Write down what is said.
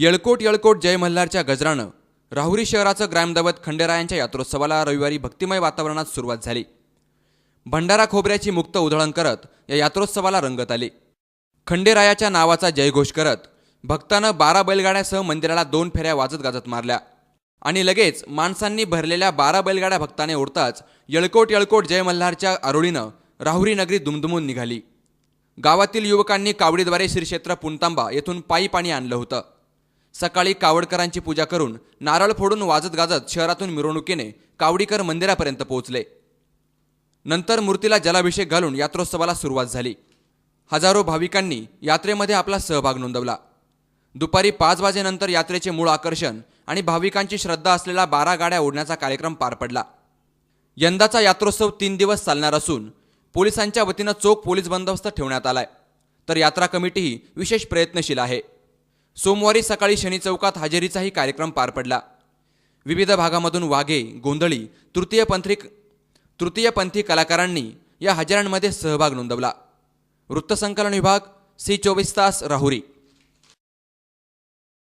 येळकोट येळकोट जय मल्हारच्या गजरानं राहुरी शहराचं ग्रामदैवत खंडेरायांच्या यात्रोत्सवाला रविवारी भक्तिमय वातावरणात सुरुवात झाली. भंडारा खोबऱ्याची मुक्त उधळण करत या यात्रोत्सवाला रंगत आली. खंडेरायाच्या नावाचा जयघोष करत भक्तानं बारा बैलगाड्यासह मंदिराला दोन फेऱ्या वाजत गाजत मारल्या. आणि लगेच माणसांनी भरलेल्या बारा बैलगाड्या भक्ताने ओढताच येळकोट येळकोट जय मल्हारच्या आरोळीनं राहुरी नगरी दुमदुमून निघाली. गावातील युवकांनी कावडीद्वारे श्री क्षेत्र पुणतांबा येथून पायी पाणी आणलं होतं. सकाळी कावडकरांची पूजा करून नारळ फोडून वाजत गाजत शहरातून मिरवणुकीने कावडीकर मंदिरापर्यंत पोहोचले. नंतर मूर्तीला जलाभिषेक घालून यात्रोत्सवाला सुरुवात झाली. हजारो भाविकांनी यात्रेमध्ये आपला सहभाग नोंदवला. दुपारी पाच वाजेनंतर यात्रेचे मूळ आकर्षण आणि भाविकांची श्रद्धा असलेला बारा गाड्या ओढण्याचा कार्यक्रम पार पडला. यंदाचा यात्रोत्सव तीन दिवस चालणार असून पोलिसांच्या वतीनं चोख पोलीस बंदोबस्त ठेवण्यात आलाय. तर यात्रा कमिटीही विशेष प्रयत्नशील आहे. सोमवारी सकाळी शनी चौकात हजेरीचाही कार्यक्रम पार पडला. विविध भागामधून वाघे गोंधळी तृतीयपंथी तृतीयपंथी कलाकारांनी या हजेरांमध्ये सहभाग नोंदवला. वृत्तसंकलन विभाग सी चोवीस तास राहुरी.